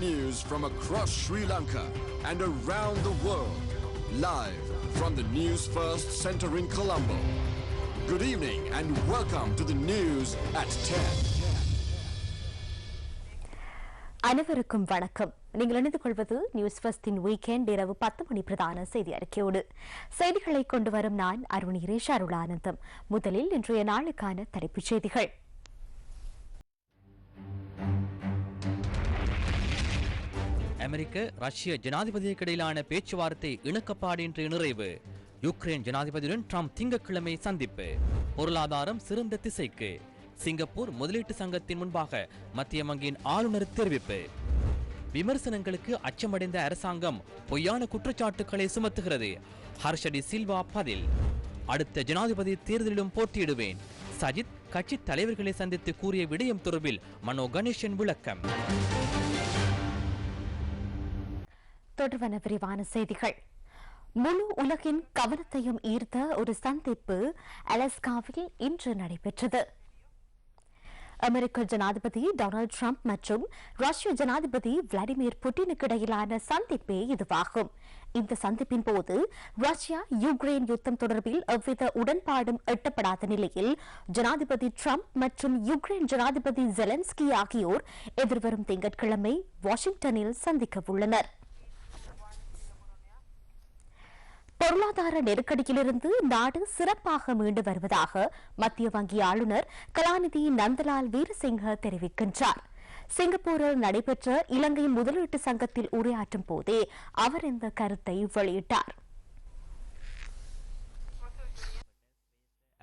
news from across Sri Lanka and around the world. Live from the News First Center in Colombo. Good evening and welcome to the news at 10. அனைவருக்கும் வணக்கம் நீங்கள் இணைந்து கொள்வது news ஃபஸ்டின் weekend இரவு பத்து மணி பிரதான செய்தி அறிக்கையோடு செய்திகளை கொண்டு வரும் நான் அருணீரேஷ் அருளானந்தம் முதலில் இன்றைய நாளுக்கான தலைப்புச் செய்திகள் அமெரிக்க ரஷ்ய ஜனாதிபதிக்கு இடையிலான பேச்சுவார்த்தை இணக்கப்பாடு இன்று நிறைவு. யுக்ரைன் ஜனாதிபதியுடன் ட்ரம்ப் திங்கட்கிழமை சந்திப்பு. பொருளாதாரம் சிறந்த திசைக்கு. சிங்கப்பூர் முதலீட்டு சங்கத்தின் முன்பாக மத்திய வங்கியின் ஆளுநர் தெரிவிப்பு. விமர்சனங்களுக்கு அச்சமடைந்த அரசாங்கம் பொய்யான குற்றச்சாட்டுக்களை சுமத்துகிறது. ஹர்ஷடி சில்வா பதில். அடுத்த ஜனாதிபதி தேர்தலிலும் போட்டியிடுவேன். சஜித் கட்சி தலைவர்களை சந்தித்து கூறிய விடயம் தொடர்பில் மனோ கணேசன் விளக்கம். தொடர்வன விரிவான செய்திகள். முழு உலகின் கவனத்தையும் ஈர்த்த ஒரு சந்திப்பு அலஸ்காவில் இன்று நடைபெற்றது. அமெரிக்க ஜனாதிபதி டொனால்டு ட்ரம்ப் மற்றும் ரஷ்ய ஜனாதிபதி விளாடிமிர் புட்டினுக்கு இடையிலான சந்திப்பே இதுவாகும். இந்த சந்திப்பின் போது ரஷ்யா யுக்ரைன் யுத்தம் தொடர்பில் எவ்வித உடன்பாடும் எட்டப்படாத நிலையில் ஜனாதிபதி ட்ரம்ப் மற்றும் யுக்ரைன் ஜனாதிபதி ஜெலன்ஸ்கி ஆகியோர் எதிர்வரும் திங்கட்கிழமை வாஷிங்டனில் சந்திக்கவுள்ளனர். பொருளாதார நெருக்கடியிலிருந்து நாடு சிறப்பாக மீண்டு வருவதாக மத்திய வங்கி ஆளுநர் கலாநிதி நந்தலால் வீரசிங்க தெரிவிக்கின்றார். சிங்கப்பூரில் நடைபெற்ற இலங்கை முதலீட்டு சங்கத்தில் உரையாற்றும் போதே அவர் இந்த கருத்தை வெளியிட்டார்.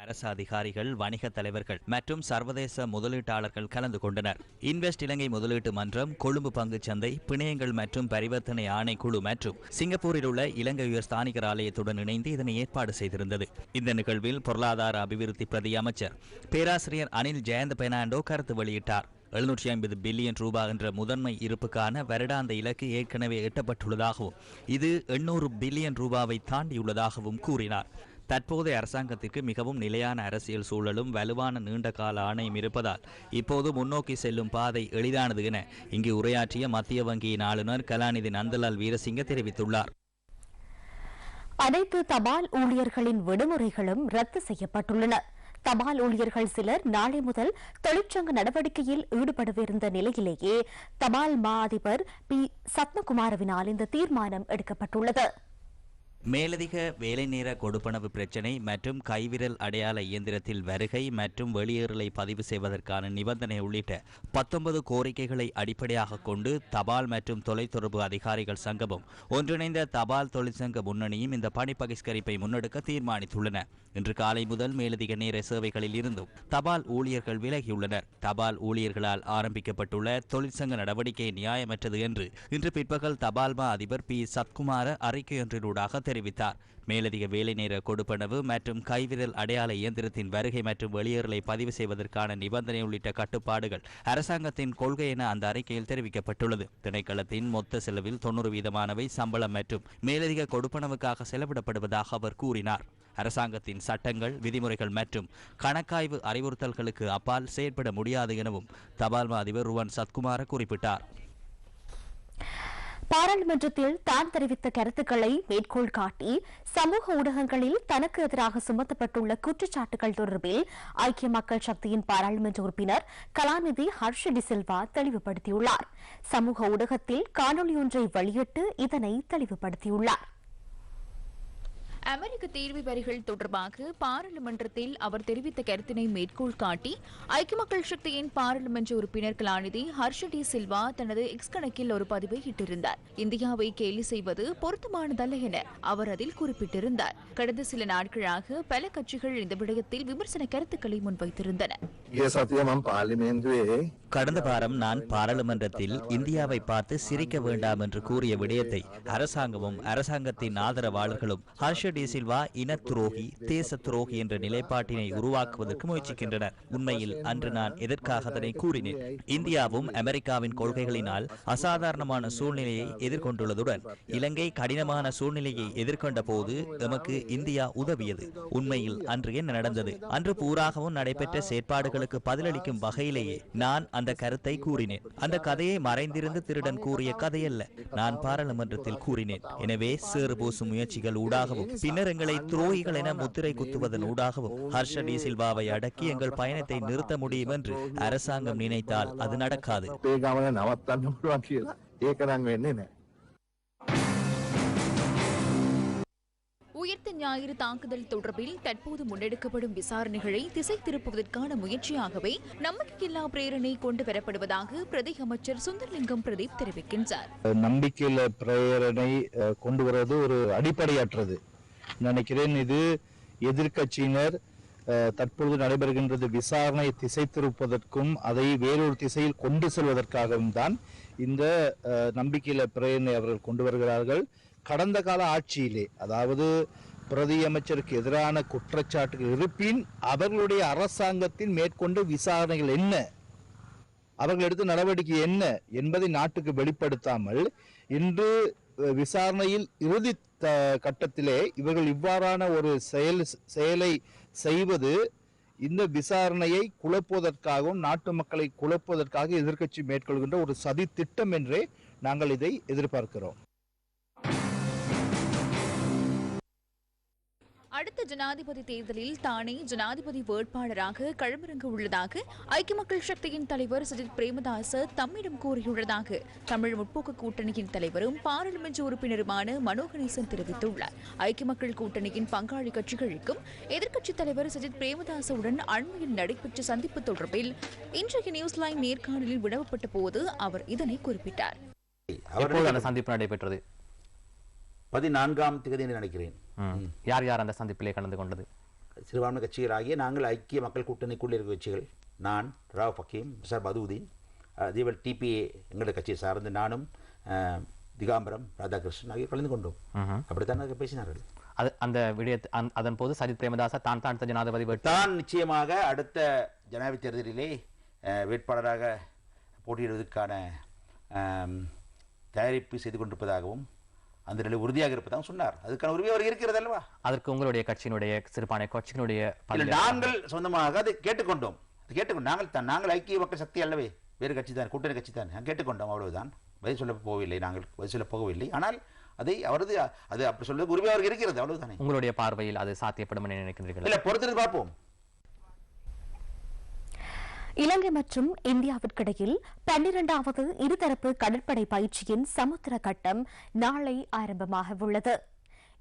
அரசு அதிகாரிகள் வணிக தலைவர்கள் மற்றும் சர்வதேச முதலீட்டாளர்கள் கலந்து கொண்டனர். இன்வெஸ்ட் இலங்கை முதலீட்டு மன்றம் கொழும்பு பங்குச் சந்தை பிணையங்கள் மற்றும் பரிவர்த்தனை ஆணைக்குழு மற்றும் சிங்கப்பூரில் உள்ள இலங்கை உயர் ஸ்தானிகர் ஆலயத்துடன் இணைந்து இதனை ஏற்பாடு செய்திருந்தது. இந்த நிகழ்வில் பொருளாதார அபிவிருத்தி பிரதி அமைச்சர் பேராசிரியர் அனில் ஜெயந்த பெர்னாண்டோ கருத்து வெளியிட்டார். எழுநூற்றி ஐம்பது பில்லியன் ரூபாய் என்ற முதன்மை இருப்புக்கான வருடாந்த இலக்கு ஏற்கனவே எட்டப்பட்டுள்ளதாகவும் இது எண்ணூறு பில்லியன் ரூபாவை தாண்டியுள்ளதாகவும் கூறினார். தற்போதைய அரசாங்கத்திற்கு மிகவும் நிலையான அரசியல் சூழலும் வலுவான நீண்டகால ஆணையம் இருப்பதால் இப்போது முன்னோக்கி செல்லும் பாதை எளிதானது என இங்கு உரையாற்றிய மத்திய வங்கியின் ஆளுநர் கலாநிதி நந்தலால் வீரசிங்க தெரிவித்துள்ளார். அனைத்து தபால் ஊழியர்களின் விடுமுறைகளும் ரத்து செய்யப்பட்டுள்ளன. தபால் ஊழியர்கள் சிலர் நாளை முதல் தொழிற்சங்க நடவடிக்கையில் ஈடுபடவிருந்த நிலையிலேயே தபால் மா அதிபர் பி. சத்மகுமாரவினால் இந்த தீர்மானம் எடுக்கப்பட்டுள்ளது. மேலதிக வேலைநேர கொடுப்பனவு பிரச்சினை மற்றும் கைவிரல் அடையாள இயந்திரத்தில் வருகை மற்றும் வெளியேறலை பதிவு செய்வதற்கான நிபந்தனை உள்ளிட்ட பத்தொன்பது கோரிக்கைகளை அடிப்படையாக கொண்டு தபால் மற்றும் தொலைத்தொடர்பு அதிகாரிகள் சங்கமும் ஒன்றிணைந்த தபால் தொழிற்சங்க முன்னணியும் இந்த பணி பகிஷ்கரிப்பை முன்னெடுக்க தீர்மானித்துள்ளன. இன்று காலை முதல் மேலதிக நேர சேவைகளில் இருந்தும் தபால் ஊழியர்கள் விலகியுள்ளனர். தபால் ஊழியர்களால் ஆரம்பிக்கப்பட்டுள்ள தொழிற்சங்க நடவடிக்கை நியாயமற்றது என்று இன்று பிற்பகல் தபால்மா அதிபர் பி. சத்குமார அறிக்கையொன்றினூடாக தெரிவித்தார். மேலதிக வேலை நேர கொடுப்பனவு மற்றும் கைவிரல் அடையாள இயந்திரத்தின் வருகை மற்றும் வெளியேறலை பதிவு செய்வதற்கான நிபந்தனை உள்ளிட்ட கட்டுப்பாடுகள் அரசாங்கத்தின் கொள்கை என அந்த அறிக்கையில் தெரிவிக்கப்பட்டுள்ளது. திணைக்களத்தின் மொத்த செலவில் தொண்ணூறு வீதமானவை சம்பளம் மற்றும் மேலதிக கொடுப்பனவுக்காக செலவிடப்படுவதாக அவர் கூறினார். அரசாங்கத்தின் சட்டங்கள் விதிமுறைகள் மற்றும் கணக்காய்வு அறிவுறுத்தல்களுக்கு அப்பால் செயற்பட முடியாது எனவும் தபால் அதிபர் ருவன் சத்குமார குறிப்பிட்டார். பாராளுமன்றத்தில் தான் தெரிவித்த கருத்துக்களை மேற்கோள் காட்டி சமூக ஊடகங்களில் தனக்கு எதிராக சுமத்தப்பட்டுள்ள குற்றச்சாட்டுகள் தொடர்பில் ஐக்கிய மக்கள் சக்தியின் பாராளுமன்ற உறுப்பினர் கலாநிதி ஹர்ஷ டிசில்வா தெளிவுபடுத்தியுள்ளார். சமூக ஊடகத்தில் காணொலி ஒன்றை வெளியிட்டு இதனை தெளிவுபடுத்தியுள்ளார். அமெரிக்க தீர்வு வரிகள் தொடர்பாக பாராளுமன்றத்தில் அவர் தெரிவித்த கருத்தினை மேற்கோள் காட்டி ஐக்கிய மக்கள் சக்தியின் பாராளுமன்ற உறுப்பினர் கலாநிதி ஹர்ஷ சில்வா தனது எக்ஸ் கணக்கில் ஒரு பதிவை இட்டிருந்தார். இந்தியாவை கேலி செய்வது பொருத்தமானதல்ல என அவர் அதில் குறிப்பிட்டிருந்தார். கடந்த சில நாட்களாக பல கட்சிகள் இந்த விடயத்தில் விமர்சன கருத்துக்களை முன்வைத்திருந்தன. கடந்த வாரம் நான் பாராளுமன்றத்தில் இந்தியாவை பார்த்து சிரிக்க வேண்டாம் என்று கூறிய விடயத்தை அரசாங்கமும் அரசாங்கத்தின் ஆதரவாளர்களும் ஹர்ஷ டி சில்வா இன துரோகி தேச துரோகி என்ற நிலைப்பாட்டினை உருவாக்குவதற்கு முயற்சிக்கின்றனர். உண்மையில் அன்று நான் எதற்காக அதனை கூறினேன்? இந்தியாவும் அமெரிக்காவின் கொள்கைகளினால் அசாதாரணமான சூழ்நிலையை எதிர்கொண்டுள்ளதுடன் இலங்கை கடினமான சூழ்நிலையை எதிர்கொண்ட போது எமக்கு இந்தியா உதவியது. உண்மையில் அன்று என்ன நடந்தது? அன்று பூராகவும் நடைபெற்ற செயற்பாடுகளுக்கு பதிலளிக்கும் வகையிலேயே நான் அந்த கருத்தை கூறினேன். அந்த கதையை மறைந்திருந்து திருடன் கூறிய கதையல்ல. நான் பாராளுமன்றத்தில் கூறினேன். எனவே சேறு பூசும் முயற்சிகள் ஊடாகவும் பின்னர் எங்களை துரோகிகள் என முத்திரை குத்துவதன் ஊடாகவும் ஹர்ஷ டி சில்வாவை அடக்கி எங்கள் பயணத்தை நிறுத்த முடியும் என்று அரசாங்கம் நினைத்தால் அது நடக்காது. உயிர்த்த ஞாயிறு தாக்குதல் தொடர்பில் தற்போது முன்னெடுக்கப்படும் விசாரணைகளை திசை திருப்புவதற்கான முயற்சியாகவே நம்பிக்கையில்லா பிரேரணை கொண்டு வரப்படுவதாக பிரதி அமைச்சர் சுந்தர்லிங்கம் பிரதீப் தெரிவிக்கின்றார். நம்பிக்கையில்லா பிரேரணை கொண்டு வருவது ஒரு அடிப்படையற்றது. நினைக்கிறேன் இது எதிர்க்கட்சியினர் தற்பொழுது நடைபெறுகின்றது விசாரணை திசை திருப்பதற்கும் அதை வேறொரு திசையில் கொண்டு செல்வதற்காகவும் தான் இந்த நம்பிக்கையில பிரேரணை அவர்கள் கொண்டு வருகிறார்கள். கடந்த கால ஆட்சியிலே அதாவது பிரதி அமைச்சருக்கு எதிரான குற்றச்சாட்டுகள் இருப்பின் அவர்களுடைய அரசாங்கத்தின் மேற்கொண்டு விசாரணைகள் என்ன? அவர்கள் எடுத்த நடவடிக்கை என்ன? என்பதை நாட்டுக்கு வெளிப்படுத்தாமல் இன்று விசாரணையில் இறுதி த- கட்டத்திலே இவர்கள் இவ்வாறான ஒரு செயல் செயலை செய்வது இந்த விசாரணையை குழப்புவதற்காகவும் நாட்டு மக்களை குழப்புவதற்காக எதிர்க்கட்சி மேற்கொள்கின்ற ஒரு சதி திட்டம் என்றே நாங்கள் இதை எதிர்பார்க்கிறோம். அடுத்த ஜனாதிபதி தேர்தலில் தானே ஜனாதிபதி வேட்பாளராக களமிறங்க உள்ளதாக ஐக்கிய மக்கள் சக்தியின் தலைவர் சஜித் பிரேமதாச தம்மிடம் கூறியுள்ளதாக தமிழ் முற்போக்கு கூட்டணியின் தலைவரும் பாராளுமன்ற உறுப்பினருமான மனோ கணேசன் தெரிவித்துள்ளார். ஐக்கிய மக்கள் கூட்டணியின் பங்காளி கட்சிகளுக்கும் எதிர்க்கட்சித் தலைவர் சஜித் பிரேமதாசவுடன் அண்மையில் நடைபெற்ற சந்திப்பு தொடர்பில் இன்றைய நியூஸ் லைன் நேர்காணலில் வினவப்பட்ட போது அவர் இதனை குறிப்பிட்டார். எப்போது அந்த சந்திப்பு நடைபெற்றது? பதினான்காம் தேதி என்று நினைக்கிறேன். யார் யார் அந்த சந்திப்பிலே கலந்து கொண்டது? சிறுபான்மை கட்சிகளாகிய நாங்கள் ஐக்கிய மக்கள் கூட்டணிக்குள் இருக்கிற கட்சிகள். நான் ராவ் ஃபக்கீம் சார் பதுவுதீன் அதேபோல் டிபிஏ எங்களுடைய கட்சியை சார்ந்து நானும் திகாம்பரம் ராதாகிருஷ்ணன் ஆகிய கலந்து கொண்டோம். அப்படித்தான் நாங்கள் பேசினார்கள். அது அந்த விடயத் அந்- அதன் போது சஜித் பிரேமதாச தான் தான் அடுத்த ஜனாதிபதி தான் நிச்சயமாக அடுத்த ஜனாதிபதி தேர்தலிலே வேட்பாளராக போட்டியிடுவதற்கான தயாரிப்பு செய்து கொண்டிருப்பதாகவும் அந்த நிலை உறுதியாக இருப்பதாகவும் சொன்னார். அதுக்கான உரிமை அவர் இருக்கிறது அல்லவா? அதற்கு உங்களுடைய கட்சியினுடைய சிறுபான்மை கட்சியினுடைய நாங்கள் சொந்தமாக அதை கேட்டுக்கொண்டோம். கேட்டுக்கொண்டோம் நாங்கள் தான் நாங்கள் ஐக்கிய மக்கள் சக்தி அல்லவே. வேறு கட்சி தான் கூட்டணி கட்சி தான். கேட்டுக்கொண்டோம் அவ்வளவுதான். பதில் சொல்ல போகவில்லை நாங்கள் பதில் சொல்ல போகவில்லை. ஆனால் அதை அவரது அது அப்படி சொல்வது உரிமை அவருக்கு இருக்கிறது அவ்வளவுதானே? உங்களுடைய பார்வையில் அது சாத்தியப்படும் என நினைக்கின்றீர்கள்? இல்ல பொறுத்திருந்து பார்ப்போம். இலங்கை மற்றும் இந்தியாவிற்கிடையில் பன்னிரண்டாவது இருதரப்பு கடற்படை பயிற்சியின் சமுத்திர கட்டம் நாளை ஆரம்பமாக உள்ளது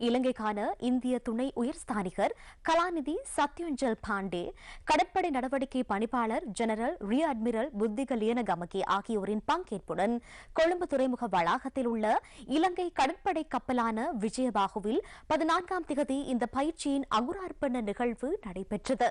இலங்கைக்கான இந்திய துணை உயர்ஸ்தானிகர் கலாநிதி சத்யுஞ்சல் பாண்டே கடற்படை நடவடிக்கை பணிப்பாளர் general rear admiral Buddhika Liyanagamage ஆகியோரின் பங்கேற்புடன் கொழும்பு துறைமுக வளாகத்தில் உள்ள இலங்கை கடற்படை கப்பலான விஜயபாகுவில் பதினான்காம் திகதி இந்த பயிற்சியின் அங்குரார்ப்பண நிகழ்வு நடைபெற்றது.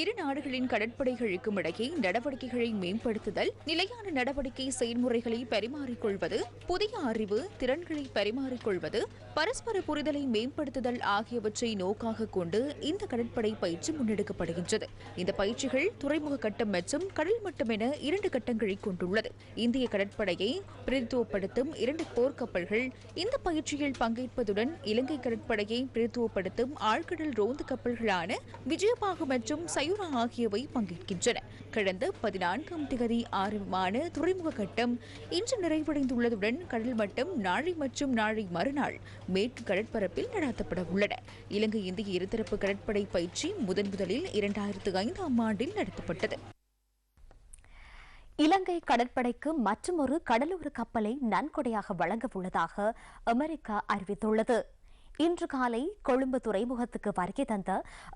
இரு நாடுகளின் கடற்படைகளுக்கும் இடையே நடவடிக்கைகளை மேம்படுத்துதல் நிலையான நடவடிக்கை செயல்முறைகளை பரிமாறிக்கொள்வது புதிய அறிவு திறன்களை பரிமாறிக்கொள்வது பரஸ்பர புரிதலை மேம்படுத்துதல் ஆகியவற்றை நோக்காக கொண்டு இந்த கடற்படை பயிற்சி முன்னெடுக்கப்படுகின்றது. இந்த பயிற்சிகள் துறைமுக கட்டம் மற்றும் கடல் மட்டம் என இரண்டு கட்டங்களை கொண்டுள்ளது. இந்திய கடற்படையை பிரதித்துவப்படுத்தும் இரண்டு போர்க்கப்பல்கள் இந்த பயிற்சியில் பங்கேற்பதுடன் இலங்கை கடற்படையை பிரதித்துவப்படுத்தும் ஆழ்கடல் ரோந்து கப்பல்களான விஜயபாகு மற்றும் சயுரா ஆகியவை பங்கேற்கின்றன கடந்த பதினான்காம் திகதி ஆரம்பமான துறைமுக கட்டம் இன்று நிறைவடைந்துள்ளதுடன் கடல் மட்டம் நாளை மற்றும் நாளை மறுநாள் மேற்கு கடற்பரப்பில் நடாத்தப்பட உள்ளன இலங்கை இந்திய இருதரப்பு கடற்படை பயிற்சி முதன் முதலில் இரண்டாயிரத்து ஐந்தாம் ஆண்டில் நடத்தப்பட்டது இலங்கை கடற்படைக்கு மற்றுமொரு கடலோர கப்பலை நன்கொடையாக வழங்க உள்ளதாக அமெரிக்கா அறிவித்துள்ளது இன்று காலை கொழும்பு துறைமுகத்துக்கு வருகை தந்த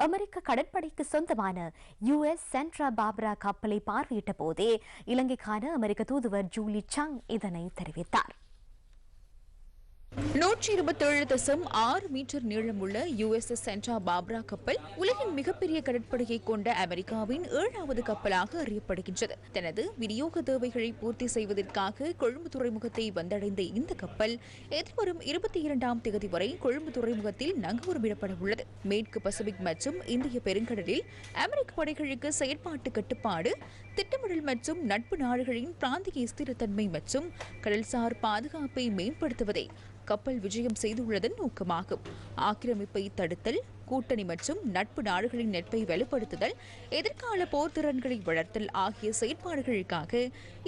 அமெரிக்க கடற்படைக்கு சொந்தமான யுஎஸ் சென்ட்ரா பாப்ரா கப்பலை பார்வையிட்ட போதே இலங்கைக்கான அமெரிக்க தூதுவர் ஜூலி சங் இதனை தெரிவித்தார். நூற்றி இருபத்தேழு தசம் ஆறு மீட்டர் நீளமுள்ள யுஎஸ்எஸ் சென்ட்ரா பாப்ரா கப்பல் உலகின் மிகப்பெரிய கடற்படையை கொண்ட அமெரிக்காவின் ஏழாவது கப்பலாக அறியப்படுகின்றது. தனது விநியோக தேவைகளை பூர்த்தி செய்வதற்காக கொழும்பு துறைமுகத்தை வந்தடைந்த இந்த கப்பல் எதிர்வரும் இருபத்தி இரண்டாம் தேதி வரை கொழும்பு துறைமுகத்தில் நங்கூரமிடப்பட உள்ளது மேற்கு பசிபிக் மற்றும் இந்திய பெருங்கடலில் அமெரிக்க படைகளுக்கு செயற்பாட்டு கட்டுப்பாடு திட்டமிடல் மற்றும் நட்பு நாடுகளின் பிராந்திய ஸ்திரத்தன்மை மற்றும் கடல்சார் பாதுகாப்பை மேம்படுத்துவதே கப்பல் விஜயம் செய்துள்ளதன் நோக்கமாகும். ஆக்கிரமிப்பை தடுத்தல் கூட்டணி மற்றும் நட்பு நாடுகளின் நட்பை வலுப்படுத்துதல் எதிர்கால போர் திறன்களை வளர்த்தல் ஆகிய செயற்பாடுகளுக்காக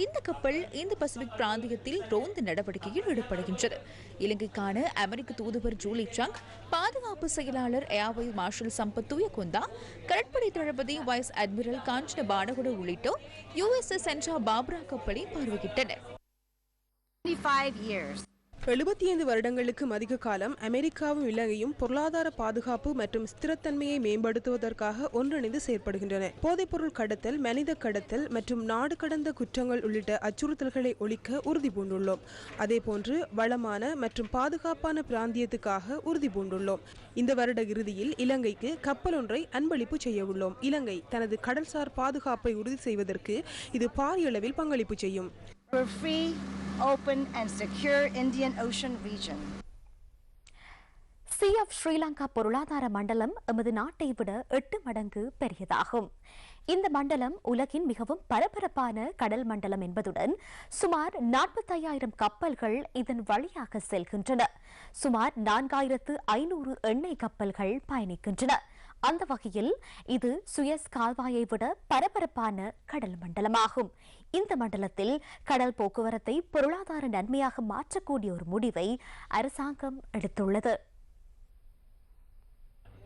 இந்த கப்பல் இந்த பசிபிக் பிராந்தியத்தில் ரோந்து நடவடிக்கையில் ஈடுபடுகின்றது இலங்கைக்கான அமெரிக்க தூதுவர் ஜூலி சங் பாதுகாப்பு செயலாளர் ஏர்வை மார்ஷல் சம்பத் தூயகுந்தா கடற்படை தளபதி வைஸ் அட்மிரல் காஞ்சன பானகுட உள்ளிட்டோர் யுஎஸ்எஸ் சென்ட்ரா பாப்ரா கப்பலை பார்வையிட்டனர். எழுபத்தி ஐந்து வருடங்களுக்கும் அதிக காலம் அமெரிக்காவும் இலங்கையும் பொருளாதார பாதுகாப்பு மற்றும் ஸ்திரத்தன்மையை மேம்படுத்துவதற்காக ஒன்றிணைந்து செயற்படுகின்றன. போதைப்பொருள் கடத்தல் மனித கடத்தல் மற்றும் நாடு கடந்த குற்றங்கள் உள்ளிட்ட அச்சுறுத்தல்களை ஒழிக்க உறுதி பூண்டுள்ளோம். அதேபோன்று வளமான மற்றும் பாதுகாப்பான பிராந்தியத்துக்காக உறுதி பூண்டுள்ளோம். இந்த வருட இறுதியில் இலங்கைக்கு கப்பல் ஒன்றை அன்பளிப்பு செய்ய உள்ளோம். இலங்கை தனது கடல்சார் பாதுகாப்பை உறுதி செய்வதற்கு இது பாரியளவில் பங்களிப்பு செய்யும். Free, open, and secure Indian Ocean region. Sea of Sri Lanka பொருளாதார மண்டலம் எமது நாட்டை விட எட்டு மடங்கு பெரியதாகும். இந்த மண்டலம் உலகின் மிகவும் பரபரப்பான கடல் மண்டலம் என்பதுடன் சுமார் நாற்பத்தையாயிரம் கப்பல்கள் இதன் வழியாக செல்கின்றன. சுமார் நான்காயிரத்து ஐநூறு எண்ணெய் கப்பல்கள் பயணிக்கின்றன. அந்த வகையில் இது சுயஸ் கால்வாயை விட பரபரப்பான கடல் மண்டலமாகும். இந்த மண்டலத்தில் கடல் போக்குவரத்தை பொருளாதார நன்மையாக மாற்றக்கூடிய ஒரு முடிவை அரசாங்கம் எடுத்துள்ளது.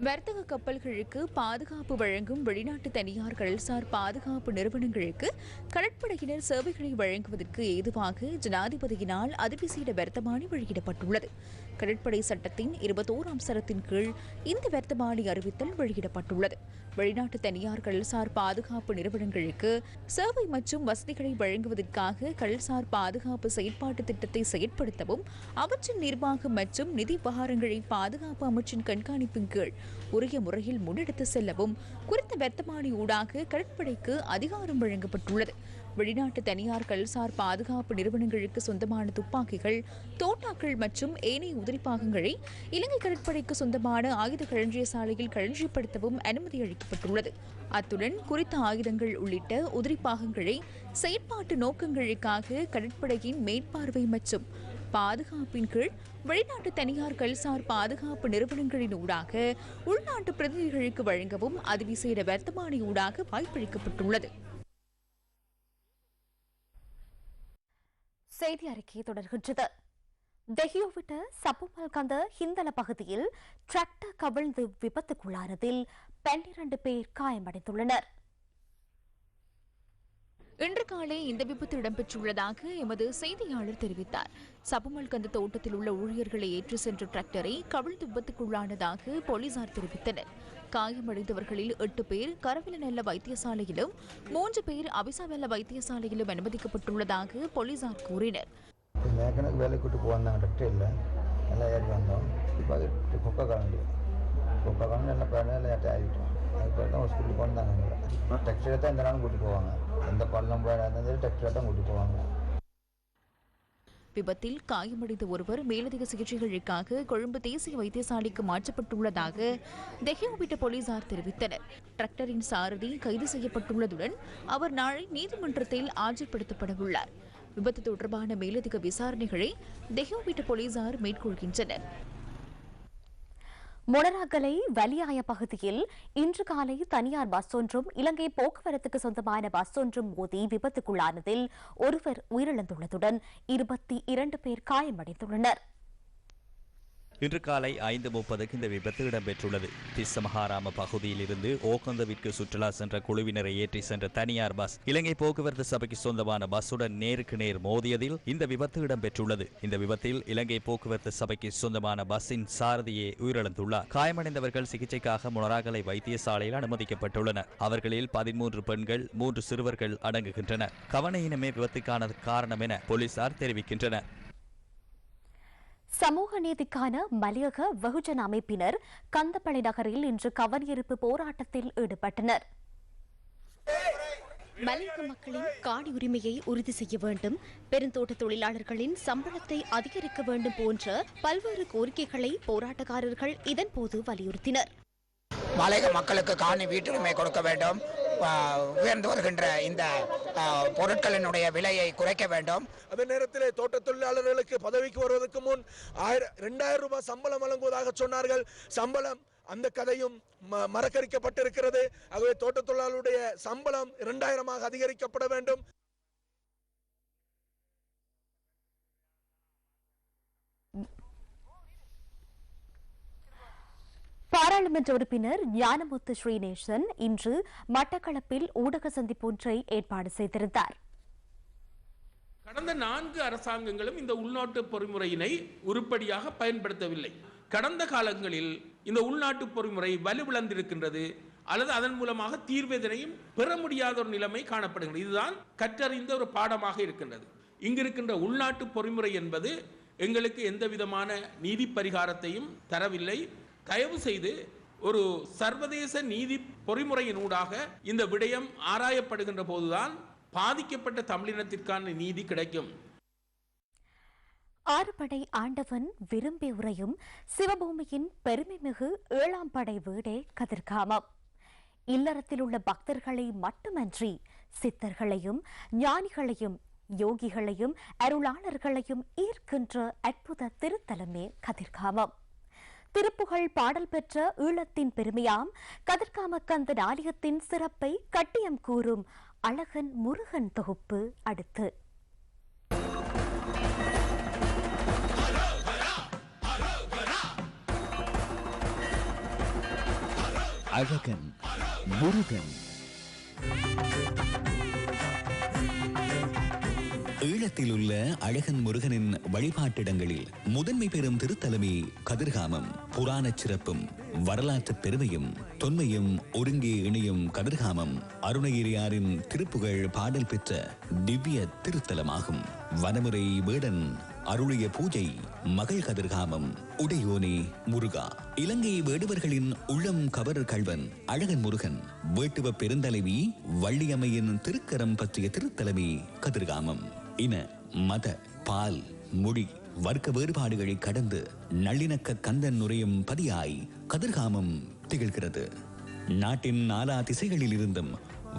வர்த்தக கப்பல்களுக்கு பாதுகாப்பு வழங்கும் வெளிநாட்டு தனியார் கடல்சார் பாதுகாப்பு நிறுவனங்களுக்கு கடற்படையினர் சேவைகளை வழங்குவதற்கு ஏதுவாக ஜனாதிபதியினால் அதிவிசேட வர்த்தமானி வெளியிடப்பட்டுள்ளது. கடற்படை சட்டத்தின் இருபத்தோராம் சரத்தின் கீழ் இந்த வர்த்தமானி அறிவித்தல் வெளியிடப்பட்டுள்ளது. வெளிநாட்டு தனியார் கடல்சார் பாதுகாப்பு நிறுவனங்களுக்கு சேவை மற்றும் வசதிகளை வழங்குவதற்காக கடல்சார் பாதுகாப்பு செயற்பாட்டு திட்டத்தை செயற்படுத்தவும் அவற்றின் நிர்வாகம் மற்றும் நிதி விவகாரங்களை பாதுகாப்பு அமைச்சின் கண்காணிப்பின் கீழ் உரிய முறையில் முன்னெடுத்து செல்லவும் குறித்த வர்த்தமானி ஊடாக கடற்படைக்கு அதிகாரம் வழங்கப்பட்டுள்ளது. வெளிநாட்டு தனியார் கல்சார் பாதுகாப்பு நிறுவனங்களுக்கு சொந்தமான துப்பாக்கிகள் தோட்டாக்கள் மற்றும் ஏனைய உதிரிப்பாகங்களை இலங்கை கடற்படைக்கு சொந்தமான ஆயுத களஞ்சிய சாலையில் களஞ்சியப்படுத்தவும் அனுமதி அளிக்கப்பட்டுள்ளது. அத்துடன் குறித்த ஆயுதங்கள் உள்ளிட்ட உதிரிப்பாகங்களை செயற்பாட்டு நோக்கங்களுக்காக கடற்படையின் மேற்பார்வை மற்றும் பாதுகாப்பின் கீழ் வெளிநாட்டு தனியார் கல்சார் பாதுகாப்பு நிறுவனங்களின் ஊடாக உள்நாட்டு பிரதிநிதிகளுக்கு வழங்கவும் அதிவிசேட வர்த்தமானி ஊடாக வாய்ப்பளிக்கப்பட்டுள்ளது. செய்தி அறிக்கை தொடர்கின்றது. தெஹியோவிட்ட சப்புமல்கந்த ஹிந்தல பகுதியில் டிராக்டர் கவிழ்ந்து விபத்துக்குள்ளானதில் பன்னிரண்டு பேர் காயமடைந்துள்ளனர். இன்று காலை இந்த விபத்து இடம்பெற்றுள்ளதாக எமது செய்தியாளர் தெரிவித்தார். சபுமல்கந்த தோட்டத்தில் உள்ள ஊழியர்களை ஏற்றி சென்ற டிராக்டரை கவிழ்ந்து விபத்துக்குள்ளானதாக போலீசார் தெரிவித்தனர். காயமடைந்தவர்களில் எட்டு பேர் கரவிலநெல்ல வைத்தியசாலையிலும் மூன்று பேர் அபிசாவெல்ல வைத்தியசாலையிலும் அனுமதிக்கப்பட்டுள்ளதாக போலீசார் கூறினர். மேக்கனுக்கு வேலை கூட்டு போவாங்க டாக்டர் இல்லை. எல்லாம் ஏறி வந்தோம். இப்போ அது குப்பை காலண்டி குப்பை காலண்டி எல்லாம் பண்ண ஆகிட்டோம் அதுக்கு தான் ஹாஸ்பிட்டலுக்கு வந்தாங்க டாக்டரை தான் இந்த நாளும் கூட்டு போவாங்க. எந்த பள்ளம் போய் இருந்தாலும் டாக்டரை தான் கூட்டு போவாங்க. விபத்தில் காயமடைந்த ஒருவர் மேலதிக சிகிச்சைகளுக்காக கொழும்பு தேசிய வைத்தியசாலைக்கு மாற்றப்பட்டுள்ளதாக தெஹியோவிட்ட போலீசார் தெரிவித்தனர். டிராக்டரின் சாரதி கைது செய்யப்பட்டுள்ளதுடன் அவர் நாளை நீதிமன்றத்தில் ஆஜர்படுத்தப்பட உள்ளார் விபத்து தொடர்பான மேலதிக விசாரணைகளை தெஹியோவிட்ட போலீசார் மேற்கொள்கின்றனர். மொனராகலை வலியாய பகுதியில் இன்று காலை தனியார் பஸ் ஒன்றும் இலங்கை போக்குவரத்துக்கு சொந்தமான பஸ் ஒன்றும் மோதி விபத்துக்குள்ளானதில் ஒருவர் உயிரிழந்துள்ளதுடன் இருபத்தி இரண்டு பேர் காயமடைந்துள்ளனர். இன்று காலை ஐந்து முப்பதுக்கு இந்த விபத்து இடம்பெற்றுள்ளது. திஸ்ஸமஹாராம பகுதியில் இருந்து ஓகந்தவிற்கு சுற்றுலா சென்ற குழுவினரை ஏற்றி சென்ற தனியார் பஸ் இலங்கை போக்குவரத்து சபைக்கு சொந்தமான பஸ்ஸுடன் நேருக்கு நேர் மோதியதில் இந்த விபத்து இடம்பெற்றுள்ளது. இந்த விபத்தில் இலங்கை போக்குவரத்து சபைக்கு சொந்தமான பஸ்ஸின் சாரதியே உயிரிழந்துள்ளார். காயமடைந்தவர்கள் சிகிச்சைக்காக முனராகலை வைத்தியசாலையில் அனுமதிக்கப்பட்டுள்ளனர். அவர்களில் பதிமூன்று பெண்கள் மூன்று சிறுவர்கள் அடங்குகின்றனர். கவனையினமே விபத்துக்கான காரணம் என போலீசார் தெரிவிக்கின்றனர். சமூக நீதிக்கான மலையக வெகுஜன அமைப்பினர் கந்தப்பளை நகரில் இன்று கவனியிருப்பு போராட்டத்தில் ஈடுபட்டனர். மலையக மக்களின் காணி உரிமையை உறுதி செய்ய வேண்டும். பெருந்தோட்ட தொழிலாளர்களின் சம்பளத்தை அதிகரிக்க வேண்டும் போன்ற பல்வேறு கோரிக்கைகளை போராட்டக்காரர்கள் இதன்போது வலியுறுத்தினர். மலையக மக்களுக்கு காணி வீட்டுரிமை கொடுக்க வேண்டும். உயர்ந்து வருகின்ற இந்த பொருட்களினுடைய விலையை குறைக்க வேண்டும். அதே நேரத்தில் தோட்ட தொழிலாளர்களுக்கு பதவிக்கு வருவதற்கு முன் ஆயிரம் ரெண்டாயிரம் ரூபாய் சம்பளம் வழங்குவதாக சொன்னார்கள். சம்பளம் அந்த கதையும் ம- ஆகவே தோட்ட தொழிலாளருடைய சம்பளம் இரண்டாயிரமாக அதிகரிக்கப்பட வேண்டும். பாராளுமன்ற உறுப்பினர் ஞானமுத்து ஸ்ரீநேசன் இன்று மட்டக்களப்பில் ஊடக சந்திப்பொன்றை ஏற்பாடு செய்திருந்தார். கடந்த நான்கு அரசாங்கங்களும் இந்த உள்நாட்டு பொறிமுறையினை உருப்படியாக பயன்படுத்தவில்லை. கடந்த காலங்களில் இந்த உள்நாட்டு பொறிமுறை வலுவிழந்திருக்கின்றது அல்லது அதன் மூலமாக தீர்வெதனையும் பெற முடியாத ஒரு நிலைமை காணப்படுகிறது இதுதான் கற்றறிந்த ஒரு பாடமாக இருக்கின்றது. இங்கு இருக்கின்ற உள்நாட்டு பொறிமுறை என்பது எங்களுக்கு எந்த விதமான நீதி பரிகாரத்தையும் தரவில்லை. தயவு செய்து ஒரு சர்வதேச நீதி பொறிமுறையினூடாக இந்த விடயம் ஆராயப்படுகின்ற போதுதான் பாதிக்கப்பட்ட தமிழினத்திற்கான நீதி கிடைக்கும். ஆறுபடை ஆண்டவன் விரும்பி உரையும் சிவபூமியின் பெருமைமிகு ஏழாம் படை வீடே கதிர்காமம். இல்லறத்தில் உள்ள பக்தர்களை மட்டுமன்றி சித்தர்களையும் ஞானிகளையும் யோகிகளையும் அருளாளர்களையும் ஈர்க்கின்ற அற்புத திருத்தலமே கதிர்காமம். திருப்புகழ் பாடல் பெற்ற ஈழத்தின் பெருமையாம் கதிர்காம கந்தன் ஆலயத்தின் சிறப்பை கட்டியம் கூறும் அழகன் முருகன் தொகுப்பு அடுத்து. அழகன் முருகன். ஈழத்தில் உள்ள அழகன் முருகனின் வழிபாட்டிடங்களில் முதன்மை பெறும் திருத்தலமே கதிர்காமம். புராணச் சிறப்பும் வரலாற்று பெருமையும் தொன்மையும் ஒருங்கே இணையும் கதிர்காமம் அருணகிரியாரின் திருப்புகழ் பாடல் பெற்ற திவ்ய திருத்தலமாகும். வனமுறை வேடன் அருளிய பூஜை மகள் கதிர்காமம் உடையோனே முருகா. இலங்கை வேடுவர்களின் உள்ளம் கவர் கள்வன் அழகன் முருகன் வேட்டுவ பெருந்தலைவி வள்ளியம்மையின் திருக்கரம் பற்றிய திருத்தலமே கதிர்காமம். இன மத பால் மொழி வர்க்க வேறுபாடுகளை கடந்து நல்லிணக்க கந்தன் நுரையும் பதியாய் கதிர்காமம் திகழ்கிறது. நாட்டின் நாலா திசைகளில் இருந்தும்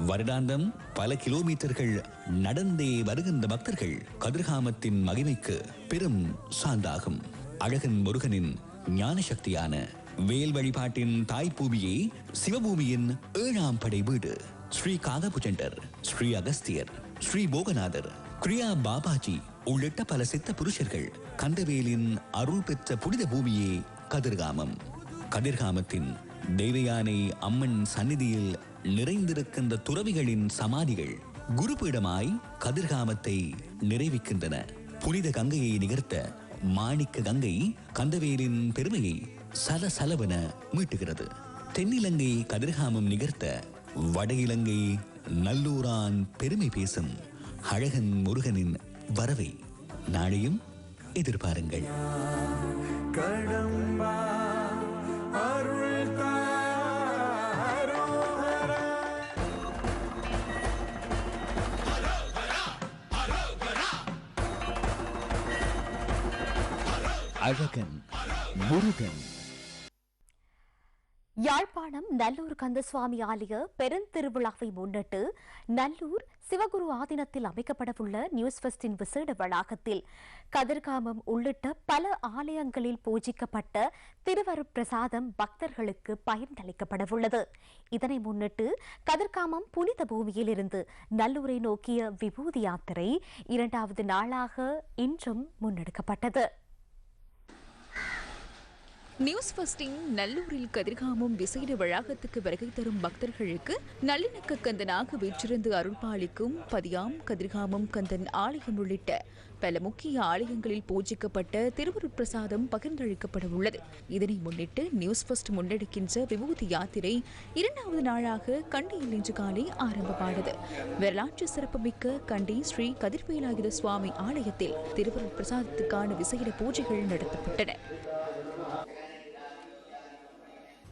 வருடாந்தம் பல கிலோமீட்டர்கள் நடந்தே வருகின்ற பக்தர்கள் கதிர்காமத்தின் மகிமைக்கு பெரும் சான்றாகும். அழகன் முருகனின் ஞான சக்தியான வேல் வழிபாட்டின் தாய்பூமியே சிவபூமியின் ஏழாம் படை வீடு. ஸ்ரீ காகபுஜண்டர் ஸ்ரீ அகஸ்தியர் ஸ்ரீ போகநாதர் கிரியா பாபாஜி உள்ளிட்ட பல சித்த புருஷர்கள் கந்தவேலின் அருள் பெற்ற புனித பூமியே கதிர்காமம். கதிர்காமத்தின் தேவயானை அம்மன் சந்நிதியில் நிறைந்திருக்கின்ற துறவிகளின் சமாதிகள் குருபீடமாய் கதிர்காமத்தை நிறைவிக்கின்றன. புனித கங்கையை நிகர்த்த மாணிக்க கங்கை கந்தவேலின் பெருமையை சலசலவென மீட்டுகிறது. தென்னிலங்கை கதிர்காமம் நிகர்த்த வட இலங்கை நல்லூரான் பெருமை பேசும் அழகன் முருகனின் வரவை நாளையும் எதிர்பாருங்கள். அழகன் முருகன். யாழ்ப்பாணம் நல்லூர் கந்தசுவாமி ஆலய பெருந்திருவிழாவை முன்னிட்டு நல்லூர் சிவகுரு ஆதீனத்தில் அமைக்கப்படவுள்ள நியூஸ் ஃபெஸ்டின் விசேட வளாகத்தில் கதிர்காமம் உள்ளிட்ட பல ஆலயங்களில் பூஜிக்கப்பட்ட திருவருட்பிரசாதம் பக்தர்களுக்கு பகிர்ந்தளிக்கப்படவுள்ளது. இதனை முன்னிட்டு கதிர்காமம் புனித பூமியிலிருந்து நல்லூரை நோக்கிய விபூதி யாத்திரை இரண்டாவது நாளாக இன்றும் முன்னெடுக்கப்பட்டது. நியூஸ் ஃபஸ்டின் நல்லூரில் கதிர்காமம் விசேட வளாகத்துக்கு வருகை தரும் பக்தர்களுக்கு நல்லிணக்க கந்தனாக வீற்றிருந்து அருள்பாலிக்கும் பதியாம் கதிர்காமம் கந்தன் ஆலயம் உள்ளிட்ட பல முக்கிய ஆலயங்களில் பூஜிக்கப்பட்ட திருவருட்பிரசாதம் பகிர்ந்தளிக்கப்பட உள்ளது இதனை முன்னிட்டு நியூஸ் ஃபர்ஸ்ட் முன்னெடுக்கின்ற விபூதி யாத்திரை இரண்டாவது நாளாக கண்டியில் இன்று காலை ஆரம்பமானது. வரலாற்று சிறப்புமிக்க கண்டி ஸ்ரீ கதிர்வேலாயுத சுவாமி ஆலயத்தில் திருவருட்பிரசாதத்துக்கான விசேட பூஜைகள் நடத்தப்பட்டன.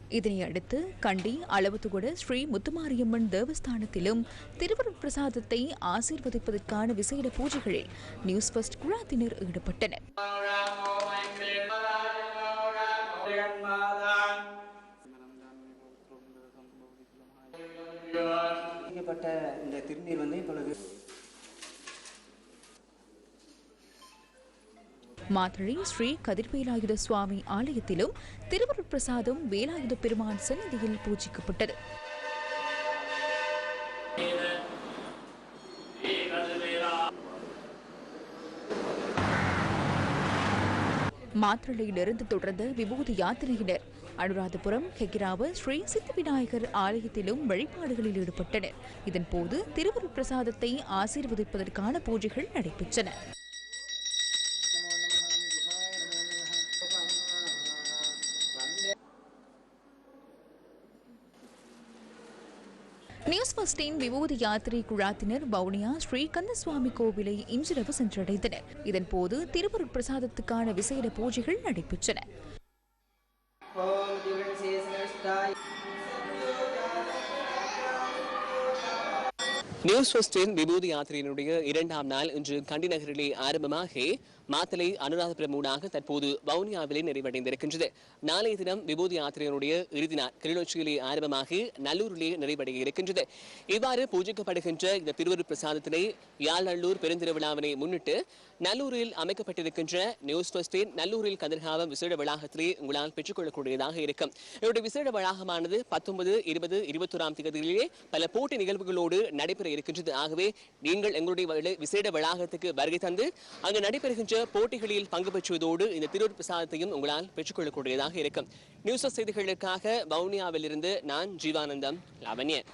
இதனை அடுத்து கண்டி அளவத்துகுட ஸ்ரீ முத்துமாரியம்மன் தேவஸ்தானத்திலும் திருவருட் பிரசாதத்தை ஆசீர்வதிப்பதற்கான விசேட பூஜைகளில் நியூஸ் ஃபர்ஸ்ட் குழாத்தினர் ஈடுபட்டனர். இந்த திருநீர் வந்து இப்பொழுது மாத்தளை ஸ்ரீ கதிர்வேலாயுத சுவாமி ஆலயத்திலும் திருவருட் பிரசாதம் வேலாயுத பெருமான் சந்நிதியில் பூஜிக்கப்பட்டது. மாத்திரையிலிருந்து தொடர்ந்த விபூதி யாத்திரையினர் அனுராதபுரம் ஹெகிராவ ஸ்ரீ சித்தி விநாயகர் ஆலயத்திலும் வழிபாடுகளில் ஈடுபட்டனர். இதன்போது திருவருட் பிரசாதத்தை ஆசீர்வதிப்பதற்கான பூஜைகள் நடைபெற்றன. நியூஸ் பஸ்டின் விபூதி யாத்திரை குழாத்தினர் வவுனியா ஸ்ரீ கந்தசுவாமி கோவிலை இன்றிரவு சென்றடைந்தனர். இதன்போது திருவருட் பிரசாதத்துக்கான விசேட பூஜைகள் நடைபெற்றன. நியூஸ் பஸ்டின் விபூதி யாத்திரையினுடைய இரண்டாம் நாள் இன்று கண்டி நகரிலே ஆரம்பமாகி மாத்தலை அனுராதபுரம் ஊடாக தற்போது வவுனியாவிலே நிறைவடைந்திருக்கின்றது. நாளைய தினம் விபூதி யாத்திரையினுடைய இறுதி நாள் கிளிநொச்சியிலே ஆரம்பமாகி நல்லூரிலே நிறைவடைய இருக்கின்றது இவ்வாறு பூஜிக்கப்படுகின்ற இந்த திருவரு பிரசாதத்தினை யாழ்நல்லூர் பெருந்திருவிழாவினை முன்னிட்டு நல்லூரில் அமைக்கப்பட்டிருக்கின்ற நியூஸ் பஸ்டின் நல்லூரில் கதிர்காவம் விசேட வளாகத்திலே உங்களால் பெற்றுக்கொள்ளக்கூடியதாக இருக்கும். இவருடைய விசேட வளாகமானது பத்தொன்பது இருபது இருபத்தொராம் தேதியிலே பல போட்டி நிகழ்வுகளோடு நடைபெற இருக்கின்றது. ஆகவே நீங்கள் எங்களுடைய விசேட வளாகத்துக்கு வருகை தந்து அங்கு நடைபெறுகின்ற போட்டிகளில் பங்கு பெற்றுவதோடு இந்த திருவர் பிரசாதத்தையும் உங்களால் பெற்றுக்கொள்ளக்கூடியதாக இருக்கும். நியூஸ் செய்திகளுக்காக வவுனியாவிலிருந்து நான் ஜீவானந்தம் லாவண்யன்.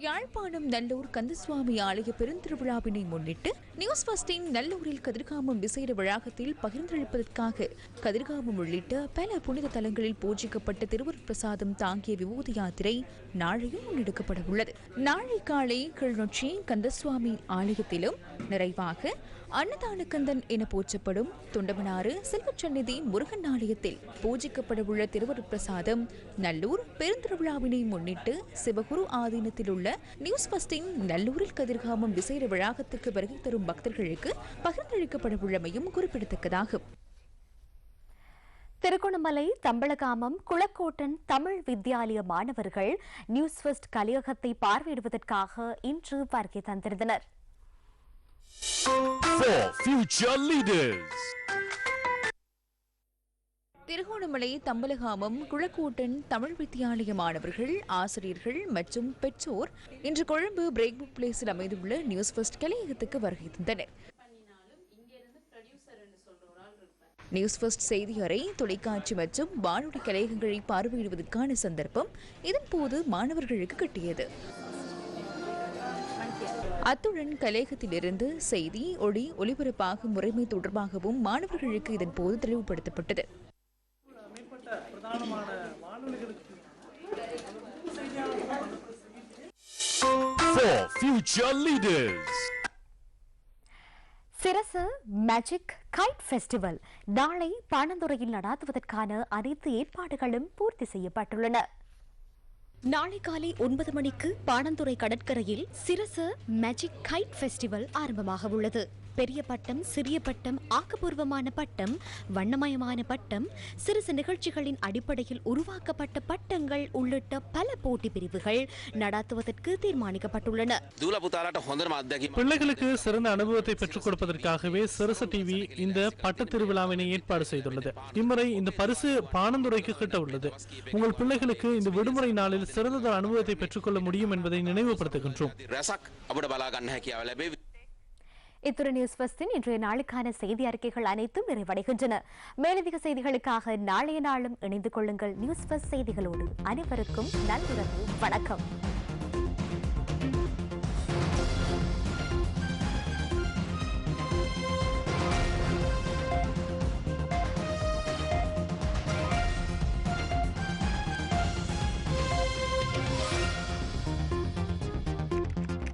யாழ்ப்பாணம் நல்லூர் கந்தசுவாமி ஆலய பெருந்திருவிழாவினை முன்னிட்டு நியூஸ் ஃபர்ஸ்டின் நல்லூரில் கதிர்காமம் விசேட வளாகத்தில் பகிர்ந்தளிப்பதற்காக கதிர்காமம் உள்ளிட்ட பல புனித தலங்களில் பூஜிக்கப்பட்ட திருவருட் பிரசாதம் தாங்கிய விபூதி யாத்திரை நாளையும் முன்னெடுக்கப்பட உள்ளது நாளை காலை கிளிநொச்சி கந்தசுவாமி ஆலயத்திலும் நிறைவாக அன்னதானக்கந்தன் என போற்றப்படும் தொண்டமனாறு செல்வச்சந்நிதி முருகன் ஆலயத்தில் பூஜிக்கப்பட உள்ள பிரசாதம் நல்லூர் பெருந்திருவிழாவினை முன்னிட்டு சிவகுரு ஆதீனத்தில் உள்ள நியூஸ் பஸ்டின் நல்லூரில் கதிர்காமம் விசேட வளாகத்துக்கு வருகை தரும் பக்தர்களுக்கு பகிர்ந்தளிக்கப்பட உள்ளமையும் குறிப்பிடத்தக்கதாகும் திருகோணமலை தம்பளகாமம் குளக்கோட்டன் தமிழ் வித்யாலய மாணவர்கள் நியூஸ் ஃபர்ஸ்ட் கலையகத்தை பார்வையிடுவதற்காக இன்று வருகை தந்திருந்தனர். For future leaders. Trincomalee Thambalagamam குளக்கூட்டன் Tamil வித்தியாலய மாணவர்கள் ஆசிரியர்கள் மற்றும் பெற்றோர் இன்று கொழும்பு பிரேக் புக் பிளேஸில் அமைந்துள்ள நியூஸ் ஃபர்ஸ்ட் கலையகத்துக்கு வருகை தந்தனர் நியூஸ் ஃபர்ஸ்ட் செய்தி அறை தொலைக்காட்சி மற்றும் வானொலி கலையகங்களை பார்வையிடுவதற்கான சந்தர்ப்பம் இதன்போது மாணவர்களுக்கு கிட்டியது அத்துடன் கலையகத்திலிருந்து செய்தி ஒளி ஒலிபரப்பாகும் முறைமை தொடர்பாகவும் மாணவர்களுக்கு இதன்போது தெளிவுபடுத்தப்பட்டது. For future leaders. Sirasa magic kite festival நாளை பாணந்துறையில் நடாத்துவதற்கான அனைத்து ஏற்பாடுகளும் பூர்த்தி செய்யப்பட்டுள்ளன. நாளை காலை ஒன்பது மணிக்கு பாணந்துறை கடற்கரையில் சிரச மேஜிக் கைட் ஃபெஸ்டிவல் ஆரம்பமாக உள்ளது. பெரிய பட்டம் சிறிய பட்டம் ஆக்கப்பூர்வமான பட்டம் வண்ணமயமான பட்டம் சிறுசு நிகழ்ச்சிகளின் அடிப்படையில் உருவாக்கப்பட்ட பட்டங்கள் உள்ளிட்ட பல போட்டி பிரிவுகள் நடாத்துவதற்கு தீர்மானிக்கப்பட்டுள்ளன. பிள்ளைகளுக்கு சிறந்த அனுபவத்தை பெற்றுக் கொடுப்பதற்காகவே சிறுசு டிவி இந்த பட்ட திருவிழாவினை ஏற்பாடு செய்துள்ளது. இம்முறை இந்த பரிசு பானந்துரைக்கு கிட்ட உள்ளது. உங்கள் பிள்ளைகளுக்கு இந்த விடுமுறை நாளில் சிறந்ததொரு அனுபவத்தை பெற்றுக்கொள்ள முடியும் என்பதை நினைவுபடுத்துகின்றோம். இத்துறை நியூஸ் பஸ்டின் இன்றைய நாளுக்கான செய்தி அறிக்கைகள் அனைத்தும் நிறைவடைகின்றன. மேலதிக செய்திகளுக்காக நாளைய நாளும் இணைந்து கொள்ளுங்கள் நியூஸ் பஸ்ட் செய்திகளோடு. அனைவருக்கும் நல்குறவு வணக்கம்.